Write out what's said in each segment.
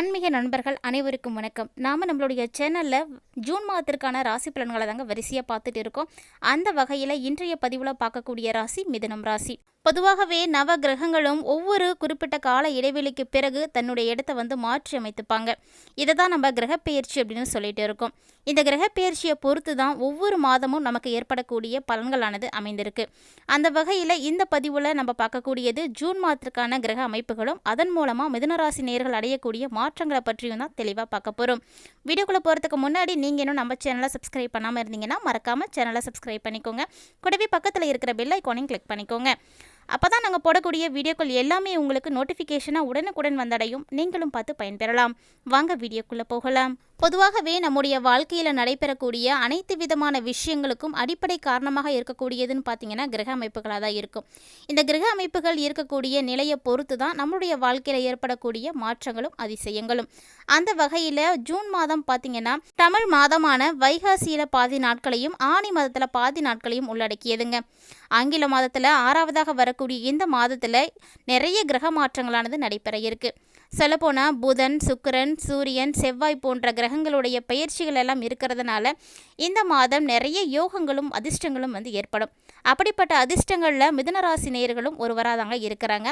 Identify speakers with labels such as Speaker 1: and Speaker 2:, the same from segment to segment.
Speaker 1: ஆன்மீக நண்பர்கள் அனைவருக்கும் வணக்கம். நாம் நம்மளுடைய சேனலில் ஜூன் மாதத்திற்கான ராசி பலன்களை தாங்க வரிசையாக பார்த்துட்டு இருக்கோம். அந்த வகையில் இன்றைய பதிவில் பார்க்கக்கூடிய ராசி மிதுனம் ராசி. பொதுவாகவே நவ கிரகங்களும் ஒவ்வொரு குறிப்பிட்ட கால இடைவெளிக்கு பிறகு தன்னுடைய இடத்தை வந்து மாற்றி அமைத்துப்பாங்க. இதை தான் நம்ம கிரகப்பெயர்ச்சி அப்படின்னு சொல்லிட்டு இருக்கோம். இந்த கிரகப்பெயர்ச்சியை பொறுத்து தான் ஒவ்வொரு மாதமும் நமக்கு ஏற்படக்கூடிய பலன்களானது அமைந்திருக்கு. அந்த வகையில் இந்த பதிவில் நம்ம பார்க்கக்கூடியது ஜூன் மாதத்திற்கான கிரக அமைப்புகளும் அதன் மூலமாக மிதுனராசி நேர்கள் அடையக்கூடிய மாற்றங்களை பற்றியும் தான் தெளிவாக பார்க்க போகிறோம் வீடியோக்குள்ளே போகிறதுக்கு முன்னாடி நீங்கள் இன்னும் நம்ம சேனலை சப்ஸ்கிரைப் பண்ணாமல் இருந்தீங்கன்னா மறக்காமல் சேனலை சப்ஸ்கிரைப் பண்ணிக்கோங்க. கூடவே பக்கத்தில் இருக்கிற பெல் ஐக்கானையும் கிளிக் பண்ணிக்கோங்க. அப்போ தான் நாங்கள் போடக்கூடிய வீடியோக்கள் எல்லாமே உங்களுக்கு நோட்டிஃபிகேஷனாக உடனுக்குடன் வந்தடையும். நீங்களும் பார்த்து பயன்பெறலாம். வாங்க வீடியோக்குள்ளே போகலாம். பொதுவாகவே நம்முடைய வாழ்க்கையில் நடைபெறக்கூடிய அனைத்து விதமான விஷயங்களுக்கும் அடிப்படை காரணமாக இருக்கக்கூடியதுன்னு பார்த்தீங்கன்னா கிரக அமைப்புகளாக தான் இருக்கும். இந்த கிரக அமைப்புகள் இருக்கக்கூடிய நிலையை பொறுத்து தான் நம்மளுடைய வாழ்க்கையில் ஏற்படக்கூடிய மாற்றங்களும் அதிசயங்களும். அந்த வகையில் ஜூன் மாதம் பார்த்தீங்கன்னா தமிழ் மாதமான வைகாசியில் பாதி நாட்களையும் ஆணி மாதத்தில் பாதி நாட்களையும் உள்ளடக்கியதுங்க. ஆங்கில மாதத்தில் ஆறாவதாக வரக்கூடிய இந்த மாதத்தில் நிறைய கிரக மாற்றங்களானது நடைபெற இருக்கு. சொல்லப்போனால் புதன் சுக்கிரன் சூரியன் செவ்வாய் போன்ற கிரகங்களுடைய பயிற்சிகள் எல்லாம் இருக்கிறதுனால இந்த மாதம் நிறைய யோகங்களும் அதிர்ஷ்டங்களும் வந்து ஏற்படும். அப்படிப்பட்ட அதிர்ஷ்டங்களில் மிதுனராசி நேயர்களும் ஒருவராதாங்க இருக்கிறாங்க.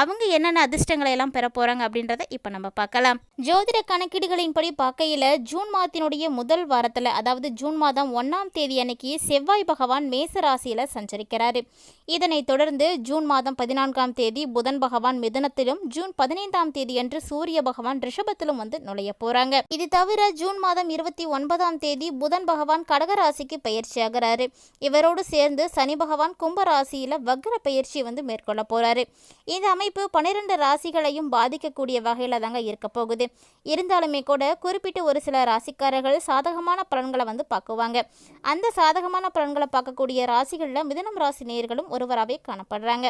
Speaker 1: அவங்க என்னென்ன அதிர்ஷ்டங்களை எல்லாம் பெற போகிறாங்க அப்படின்றத இப்போ நம்ம பார்க்கலாம். ஜோதிட கணக்கீடுகளின்படி பார்க்கையில் ஜூன் மாதத்தினுடைய முதல் வாரத்தில் அதாவது ஜூன் மாதம் ஒன்றாம் தேதி அன்னைக்கு செவ்வாய் பகவான் மேச ராசியில் சஞ்சரிக்கிறார். இதனைத் தொடர்ந்து ஜூன் மாதம் பதினான்காம் தேதி புதன் பகவான் மிதுனத்திலும் ஜூன் பதினைந்தாம் தேதி என்று சூரிய பகவான் ரிஷபத்திலும் வந்து நுழைய போறாங்க. இது தவிர ஜூன் மாதம் இருபத்தி ஒன்பதாம் தேதி புதன் பகவான் கடகராசிக்கு பயிற்சியாகிறாரு இவரோடு சேர்ந்து சனி பகவான் கும்ப ராசியில வக்ர பயிற்சி வந்து மேற்கொள்ள போறாரு. இந்த அமைப்பு பனிரெண்டு ராசிகளையும் பாதிக்கக்கூடிய வகையில தாங்க இருக்க போகுது. இருந்தாலுமே கூட குறிப்பிட்ட ஒரு சில ராசிக்காரர்கள் சாதகமான பலன்களை வந்து பார்க்குவாங்க. அந்த சாதகமான பலன்களை பார்க்கக்கூடிய ராசிகளில் மிதனம் ராசி நேயர்களும் ஒருவராகவே காணப்படுறாங்க.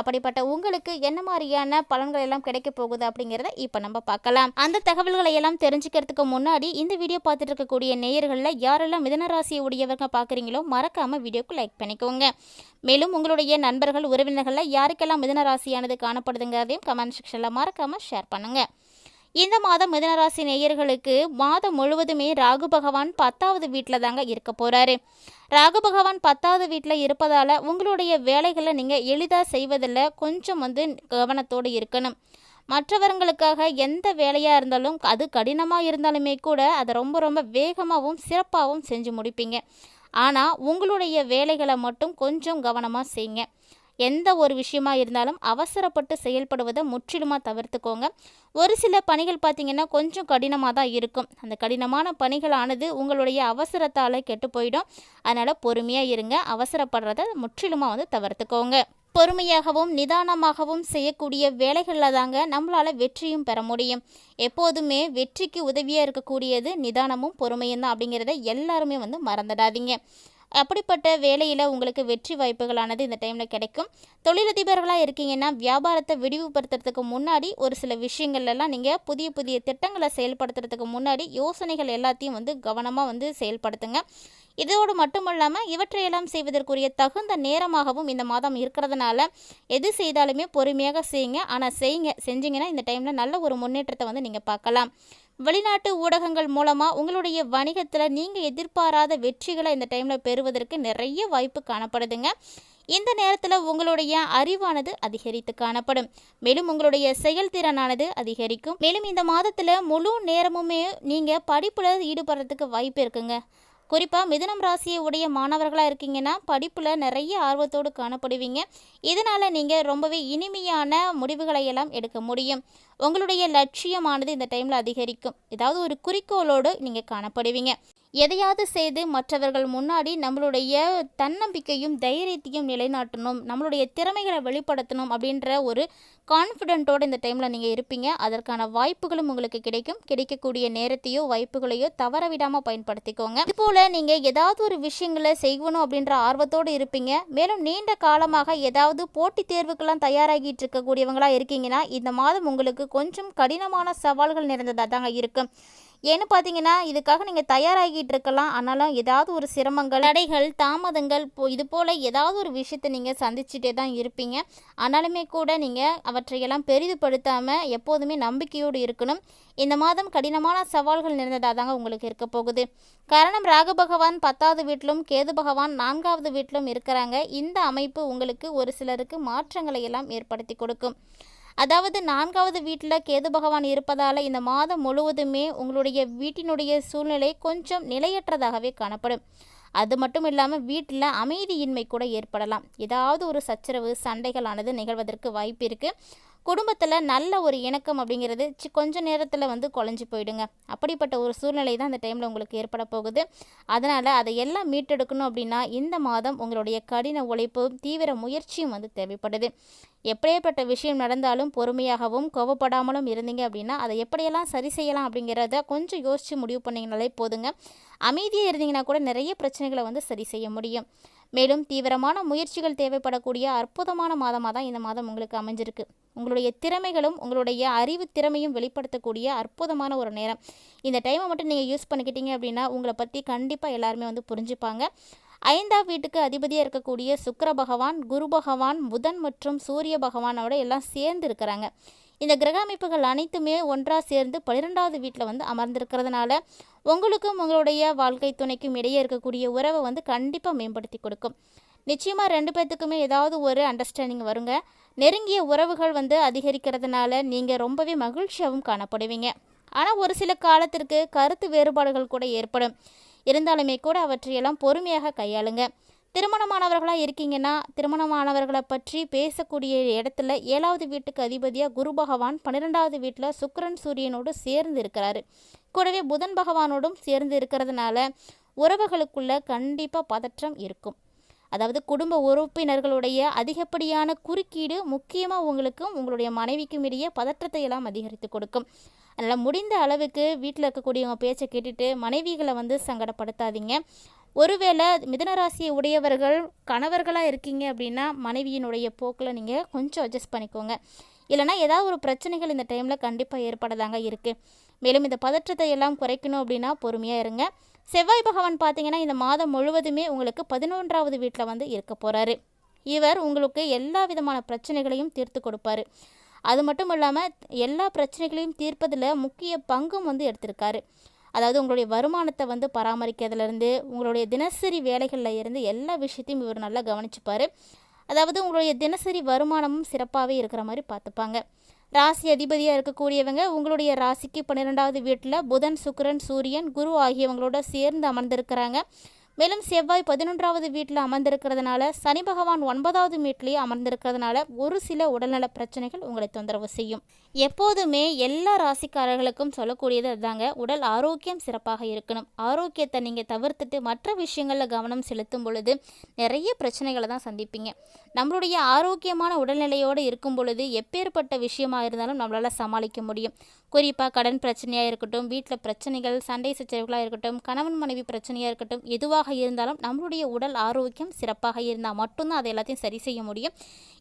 Speaker 1: அப்படிப்பட்ட உங்களுக்கு என்ன மாதிரியான பலன்கள் எல்லாம் கிடைக்க போகுது அப்படிங்கிறத இப்போ நம்ம பார்க்கலாம். அந்த தகவல்களை எல்லாம் தெரிஞ்சுக்கிறதுக்கு முன்னாடி இந்த வீடியோ பார்த்துட்டு இருக்கக்கூடிய நேயர்களில் யாரெல்லாம் மிதன ராசியை உடையவங்க பார்க்குறீங்களோ மறக்காம வீடியோக்கு லைக் பண்ணிக்கோங்க. மேலும் உங்களுடைய நண்பர்கள் உறவினர்களில் யாருக்கெல்லாம் மிதன ராசியானது காணப்படுதுங்கிறதையும் கமெண்ட் செக்ஷனில் மறக்காம ஷேர் பண்ணுங்க. இந்த மாதம் மிதனராசி நேயர்களுக்கு மாதம் முழுவதுமே ராகு பகவான் பத்தாவது வீட்டில் தாங்க இருக்க போகிறாரு ராகு பகவான் பத்தாவது வீட்டில் இருப்பதால் உங்களுடைய வேலைகளை நீங்கள் எளிதாக செய்வதில் கொஞ்சம் வந்து கவனத்தோடு இருக்கணும். மற்றவர்களுக்காக எந்த வேலையாக இருந்தாலும் அது கடினமாக இருந்தாலுமே கூட அதை ரொம்ப ரொம்ப வேகமாகவும் சிறப்பாகவும் செஞ்சு முடிப்பீங்க. ஆனால் உங்களுடைய வேலைகளை மட்டும் கொஞ்சம் கவனமாக செய்யுங்க. எந்த ஒரு விஷயமா இருந்தாலும் அவசரப்பட்டு செயல்படுவதை முற்றிலுமாக தவிர்த்துக்கோங்க. ஒரு சில பணிகள் பார்த்திங்கன்னா கொஞ்சம் கடினமாக தான் இருக்கும். அந்த கடினமான பணிகளானது உங்களுடைய அவசரத்தால் கெட்டு போயிடும். அதனால் பொறுமையாக இருங்க. அவசரப்படுறத முற்றிலுமாக வந்து தவிர்த்துக்கோங்க. பொறுமையாகவும் நிதானமாகவும் செய்யக்கூடிய வேலைகளில் தாங்க நம்மளால் வெற்றியும் பெற முடியும். எப்போதுமே வெற்றிக்கு உதவியாக இருக்கக்கூடியது நிதானமும் பொறுமையும் தான் அப்படிங்கிறத எல்லாருமே வந்து மறந்துடாதீங்க. அப்படிப்பட்ட வேலையில் உங்களுக்கு வெற்றி வாய்ப்புகளானது இந்த டைமில் கிடைக்கும். தொழிலதிபர்களாக இருக்கீங்கன்னா வியாபாரத்தை விரிவுபடுத்துறதுக்கு முன்னாடி ஒரு சில விஷயங்கள்லாம் நீங்கள் புதிய புதிய திட்டங்களை செயல்படுத்துறதுக்கு முன்னாடி யோசனைகள் எல்லாத்தையும் வந்து கவனமாக வந்து செயல்படுத்துங்க. இதோடு மட்டும் இல்லாமல் இவற்றையெல்லாம் செய்வதற்குரிய தகுந்த நேரமாகவும் இந்த மாதம் இருக்கிறதுனால எது செய்தாலுமே பொறுமையாக செய்யுங்க. ஆனால் செய்யுங்க செஞ்சிங்கன்னா இந்த டைமில் நல்ல ஒரு முன்னேற்றத்தை வந்து நீங்கள் பார்க்கலாம். வெளிநாட்டு ஊடகங்கள் மூலமாக உங்களுடைய வணிகத்தில் நீங்கள் எதிர்பாராத வெற்றிகளை இந்த டைமில் பெறுவதற்கு நிறைய வாய்ப்பு காணப்படுதுங்க. இந்த நேரத்தில் உங்களுடைய அறிவானது அதிகரித்து காணப்படும். மேலும் உங்களுடைய செயல்திறனானது அதிகரிக்கும். மேலும் இந்த மாதத்தில் முழு நேரமுமே நீங்கள் படிப்பில் ஈடுபடுறதுக்கு வாய்ப்பு இருக்குங்க. குறிப்பாக மிதுனம் ராசியை உடைய மாணவர்களாக இருக்கீங்கன்னா படிப்பில் நிறைய ஆர்வத்தோடு காணப்படுவீங்க. இதனால் நீங்கள் ரொம்பவே இனிமையான முடிவுகளை எல்லாம் எடுக்க முடியும். உங்களுடைய லட்சியமானது இந்த டைமில் அதிகரிக்கும். ஏதாவது ஒரு குறிக்கோளோடு நீங்கள் காணப்படுவீங்க. எதையாவது செய்து மற்றவர்கள் முன்னாடி நம்மளுடைய தன்னம்பிக்கையும் தைரியத்தையும் நிலைநாட்டணும் நம்மளுடைய திறமைகளை வெளிப்படுத்தணும் அப்படின்ற ஒரு கான்ஃபிடென்ட்டோடு இந்த டைமில் நீங்கள் இருப்பீங்க. அதற்கான வாய்ப்புகளும் உங்களுக்கு கிடைக்கும். கிடைக்கக்கூடிய நேரத்தையோ வாய்ப்புகளையோ தவற விடாமல் பயன்படுத்திக்கோங்க. இதுபோல் நீங்கள் ஏதாவது ஒரு விஷயங்களை செய்யணும் அப்படின்ற ஆர்வத்தோடு இருப்பீங்க. மேலும் நீண்ட காலமாக ஏதாவது போட்டித் தேர்வுக்கெல்லாம் தயாராகிட்டு இருக்கக்கூடியவங்களாக இருக்கீங்கன்னா இந்த மாதம் உங்களுக்கு கொஞ்சம் கடினமான சவால்கள் நிறைந்ததாக தாங்க இருக்கும். ஏன்னு பார்த்தீங்கன்னா இதுக்காக நீங்கள் தயாராகிட்டு இருக்கலாம் ஆனாலும் ஏதாவது ஒரு சிரமங்கள் தடைகள் தாமதங்கள் போ இது போல் ஏதாவது ஒரு விஷயத்தை நீங்கள் சந்திச்சுட்டே தான் இருப்பீங்க. ஆனாலுமே கூட நீங்கள் அவற்றையெல்லாம் பெரிதுபடுத்தாமல் எப்போதுமே நம்பிக்கையோடு இருக்கணும். இந்த மாதம் கடினமான சவால்கள் நிறைந்ததாக தாங்க உங்களுக்கு இருக்க போகுது. காரணம் ராகு பகவான் பத்தாவது வீட்டிலும் கேது பகவான் நான்காவது வீட்டிலும் இருக்கிறாங்க. இந்த அமைப்பு உங்களுக்கு ஒரு சிலருக்கு மாற்றங்களை எல்லாம் ஏற்படுத்தி கொடுக்கும். அதாவது நான்காவது வீட்டில் கேது பகவான் இருப்பதால் இந்த மாதம் முழுவதுமே உங்களுடைய வீட்டினுடைய சூழ்நிலை கொஞ்சம் நிலையற்றதாகவே காணப்படும். அது மட்டும் இல்லாமல் வீட்டில் அமைதியின்மை கூட ஏற்படலாம். ஏதாவது ஒரு சச்சரவு சண்டைகளானது நிகழ்வதற்கு வாய்ப்பு இருக்குது குடும்பத்தில் நல்ல ஒரு இணக்கம் அப்படிங்கிறது சி கொஞ்ச நேரத்தில் வந்து குழஞ்சி போயிடுங்க. அப்படிப்பட்ட ஒரு சூழ்நிலை தான் அந்த டைமில் உங்களுக்கு ஏற்பட போகுது. அதனால் அதை எல்லாம் மீட்டெடுக்கணும் அப்படின்னா இந்த மாதம் உங்களுடைய கடின உழைப்பும் தீவிர முயற்சியும் வந்து தேவைப்படுது. எப்படியேப்பட்ட விஷயம் நடந்தாலும் பொறுமையாகவும் கோவப்படாமலும் இருந்தீங்க அப்படின்னா அதை எப்படியெல்லாம் சரி செய்யலாம் அப்படிங்கிறத கொஞ்சம் யோசித்து முடிவு பண்ணிங்கனாலே போதுங்க. அமைதியாக இருந்தீங்கன்னா கூட நிறைய பிரச்சனைகளை வந்து சரி செய்ய முடியும். மேலும் தீவிரமான முயற்சிகள் தேவைப்படக்கூடிய அற்புதமான மாதமாக தான் இந்த மாதம் உங்களுக்கு அமைஞ்சிருக்கு. உங்களுடைய திறமைகளும் உங்களுடைய அறிவு திறமையும் வெளிப்படுத்தக்கூடிய அற்புதமான ஒரு நேரம். இந்த டைமை மட்டும் நீங்கள் யூஸ் பண்ணிக்கிட்டீங்க அப்படின்னா உங்களை பற்றி கண்டிப்பாக எல்லாருமே வந்து புரிஞ்சுப்பாங்க. ஐந்தாம் வீட்டுக்கு அதிபதியாக இருக்கக்கூடிய சுக்கர பகவான் குரு பகவான் புதன் மற்றும் சூரிய பகவானோட எல்லாம் சேர்ந்து இருக்கிறாங்க. இந்த கிரக அமைப்புகள் அனைத்துமே ஒன்றாக சேர்ந்து பன்னிரெண்டாவது வீட்டில் வந்து அமர்ந்திருக்கிறதுனால உங்களுக்கும் உங்களுடைய வாழ்க்கை துணைக்கும் இடையே இருக்கக்கூடிய உறவை வந்து கண்டிப்பாக மேம்படுத்தி கொடுக்கும். நிச்சயமாக ரெண்டு பேர்த்துக்குமே ஏதாவது ஒரு அண்டர்ஸ்டாண்டிங் வருங்க. நெருங்கிய உறவுகள் வந்து அதிகரிக்கிறதுனால நீங்கள் ரொம்பவே மகிழ்ச்சியாகவும் காணப்படுவீங்க. ஆனால் ஒரு சில காலத்திற்கு கருத்து வேறுபாடுகள் கூட ஏற்படும். இருந்தாலுமே கூட அவற்றையெல்லாம் பொறுமையாக கையாளுங்க. திருமணமானவர்களாக இருக்கீங்கன்னா திருமணமானவர்களை பற்றி பேசக்கூடிய இடத்துல ஏழாவது வீட்டுக்கு அதிபதியாக குரு பகவான் பன்னிரெண்டாவது வீட்டில் சுக்கரன் சூரியனோடு சேர்ந்து இருக்கிறாரு. கூடவே புதன் பகவானோடும் சேர்ந்து இருக்கிறதுனால உறவுகளுக்குள்ள கண்டிப்பாக பதற்றம் இருக்கும். அதாவது குடும்ப உறுப்பினர்களுடைய அதிகப்படியான குறுக்கீடு முக்கியமாக உங்களுக்கும் உங்களுடைய மனைவிக்கும் இடையே பதற்றத்தை எல்லாம் அதிகரித்து கொடுக்கும். அதனால் முடிந்த அளவுக்கு வீட்டில் இருக்கக்கூடியவங்க பேச்சை கேட்டுட்டு மனைவிகளை வந்து சங்கடப்படுத்தாதீங்க. ஒருவேளை மிதனராசியை உடையவர்கள் கணவர்களாக இருக்கீங்க அப்படின்னா மனைவியினுடைய போக்கில் நீங்கள் கொஞ்சம் அட்ஜஸ்ட் பண்ணிக்கோங்க. இல்லைனா ஏதாவது ஒரு பிரச்சனைகள் இந்த டைமில் கண்டிப்பாக ஏற்படதாங்க இருக்குது மேலும் இந்த பதற்றத்தை எல்லாம் குறைக்கணும் அப்படின்னா பொறுமையாக இருங்க. செவ்வாய் பகவான் பார்த்தீங்கன்னா இந்த மாதம் முழுவதுமே உங்களுக்கு பதினொன்றாவது வீட்டில் வந்து இருக்க போகிறாரு இவர் உங்களுக்கு எல்லா விதமான பிரச்சனைகளையும் தீர்த்து கொடுப்பாரு. அது மட்டும் இல்லாமல் எல்லா பிரச்சனைகளையும் தீர்ப்பதில் முக்கிய பங்கும் வந்து எடுத்திருக்காரு. அதாவது உங்களுடைய வருமானத்தை வந்து பராமரிக்கிறதுலேருந்து உங்களுடைய தினசரி வேலைகளில் இருந்து எல்லா விஷயத்தையும் இவர் நல்லா கவனிச்சுப்பார். அதாவது உங்களுடைய தினசரி வருமானமும் சிறப்பாகவே இருக்கிற மாதிரி பார்த்துப்பாங்க. ராசி அதிபதியாக இருக்கக்கூடியவங்க உங்களுடைய ராசிக்கு பன்னிரெண்டாவது வீட்டில் புதன் சுக்கரன் சூரியன் குரு ஆகியவங்களோட சேர்ந்து அமர்ந்திருக்கிறாங்க. மேலும் செவ்வாய் பதினொன்றாவது வீட்டில் அமர்ந்திருக்கிறதுனால சனி பகவான் ஒன்பதாவது வீட்லேயே அமர்ந்திருக்கிறதுனால ஒரு சில உடல்நல பிரச்சனைகள் உங்களை தொந்தரவு செய்யும். எப்போதுமே எல்லா ராசிக்காரர்களுக்கும் சொல்லக்கூடியது அதுதாங்க உடல் ஆரோக்கியம் சிறப்பாக இருக்கணும். ஆரோக்கியத்தை நீங்கள் தவிர்த்துட்டு மற்ற விஷயங்களில் கவனம் செலுத்தும் பொழுது நிறைய பிரச்சனைகளை தான் சந்திப்பீங்க. நம்மளுடைய ஆரோக்கியமான உடல்நிலையோடு இருக்கும் பொழுது எப்பேற்பட்ட விஷயமா இருந்தாலும் நம்மளால் சமாளிக்க முடியும். குறிப்பாக கடன் பிரச்சனையாக இருக்கட்டும் வீட்டில் பிரச்சனைகள் சண்டை சச்சரவுகளாக இருக்கட்டும் கணவன் மனைவி பிரச்சனையாக இருக்கட்டும் எதுவாக இருந்தாலும் நம்மளுடைய உடல் ஆரோக்கியம் சிறப்பாக இருந்தால் மட்டும்தான் அதை எல்லாத்தையும் சரி செய்ய முடியும்.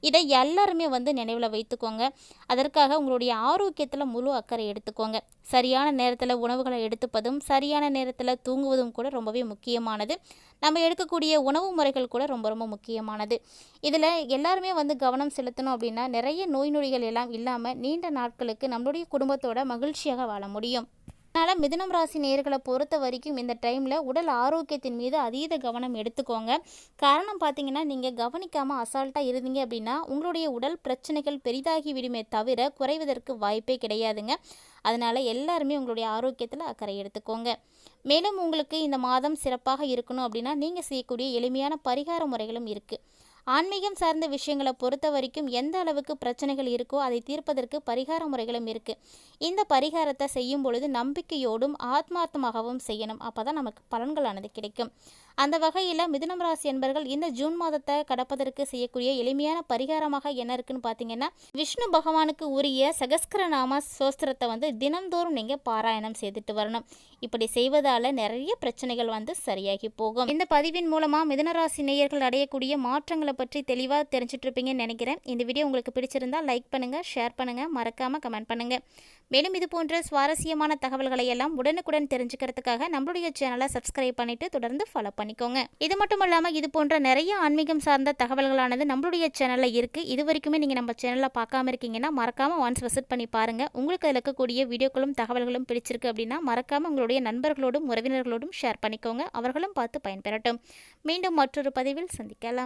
Speaker 1: இதை எல்லாருமே வந்து நினைவில் வைத்துக்கோங்க. அதற்காக உங்களுடைய ஆரோக்கியத்தில் முழு அக்கறை எடுத்துக்கோங்க. சரியான நேரத்தில் உணவுகளை எடுத்துப்பதும் சரியான நேரத்தில் தூங்குவதும் கூட ரொம்பவே முக்கியமானது. நம்ம எடுக்கக்கூடிய உணவு முறைகள் கூட ரொம்ப ரொம்ப முக்கியமானது. இதில் எல்லாருமே வந்து கவனம் செலுத்தணும் அப்படின்னா நிறைய நோய் நொடிகள் எல்லாம் இல்லாமல் நீண்ட நாட்களுக்கு நம்மளுடைய குடும்பத்தோட மகிழ்ச்சியாக வாழ முடியும். அதனால் மிதுனம் ராசி நேர்களை பொறுத்த வரைக்கும் இந்த டைமில் உடல் ஆரோக்கியத்தின் மீது அதீத கவனம் எடுத்துக்கோங்க. காரணம் பார்த்தீங்கன்னா நீங்கள் கவனிக்காமல் அசால்ட்டாக இருந்தீங்க அப்படின்னா உங்களுடைய உடல் பிரச்சனைகள் பெரிதாகி விடுமே தவிர குறைவதற்கு வாய்ப்பே கிடையாதுங்க. அதனால் எல்லாருமே உங்களுடைய ஆரோக்கியத்தில் அக்கறை எடுத்துக்கோங்க. மேலும் உங்களுக்கு இந்த மாதம் சிறப்பாக இருக்கணும் அப்படின்னா நீங்கள் செய்யக்கூடிய எளிமையான பரிகார முறைகளும் இருக்குது ஆன்மீகம் சார்ந்த விஷயங்களை பொறுத்த வரைக்கும் எந்த அளவுக்கு பிரச்சனைகள் இருக்கோ அதை தீர்ப்பதற்கு பரிகார முறைகளும் இருக்குது இந்த பரிகாரத்தை செய்யும் பொழுது நம்பிக்கையோடும் ஆத்மார்த்தமாகவும் செய்யணும். அப்போ தான் நமக்கு பலன்களானது கிடைக்கும். அந்த வகையில் மிதுனம் ராசி என்பர்கள் இந்த ஜூன் மாதத்தை கடப்பதற்கு செய்யக்கூடிய எளிமையான பரிகாரமாக என்ன இருக்குன்னு பார்த்தீங்கன்னா விஷ்ணு பகவானுக்கு உரிய சகஸ்கரநாம சோஸ்திரத்தை வந்து தினந்தோறும் நீங்கள் பாராயணம் செய்துட்டு வரணும். இப்படி செய்வதால் நிறைய பிரச்சனைகள் வந்து சரியாகி போகும். இந்த பதிவின் மூலமாக மிதுனராசி நேயர்கள் அடையக்கூடிய மாற்றங்களை கிரகங்களை பற்றி தெளிவாக தெரிஞ்சிட்ருப்பீங்கன்னு நினைக்கிறேன். இந்த வீடியோ உங்களுக்கு பிடிச்சிருந்தா லைக் பண்ணுங்கள் ஷேர் பண்ணுங்கள் மறக்காமல் கமெண்ட் பண்ணுங்கள் மேலும் இது போன்ற சுவாரஸ்யமான தகவல்களை எல்லாம் உடனுக்குடன் தெரிஞ்சுக்கிறதுக்காக நம்மளுடைய சேனலை சப்ஸ்கிரைப் பண்ணிட்டு தொடர்ந்து ஃபாலோ பண்ணிக்கோங்க. இது மட்டும் இல்லாமல் இது போன்ற நிறைய ஆன்மீகம் சார்ந்த தகவல்களானது நம்மளுடைய சேனலில் இருக்குது இது வரைக்குமே நீங்கள் நம்ம சேனலில் பார்க்காம இருக்கீங்கன்னா மறக்காமல் ஒன்ஸ் விசிட் பண்ணி பாருங்கள் உங்களுக்கு அதில் இருக்கக்கூடிய வீடியோக்களும் தகவல்களும் பிடிச்சிருக்கு அப்படின்னா மறக்காமல் உங்களுடைய நண்பர்களோடும் உறவினர்களோடும் ஷேர் பண்ணிக்கோங்க. அவர்களும் பார்த்து பயன்பெறட்டும். மீண்டும் மற்றொரு பதிவில் சந்திக்கலாம்.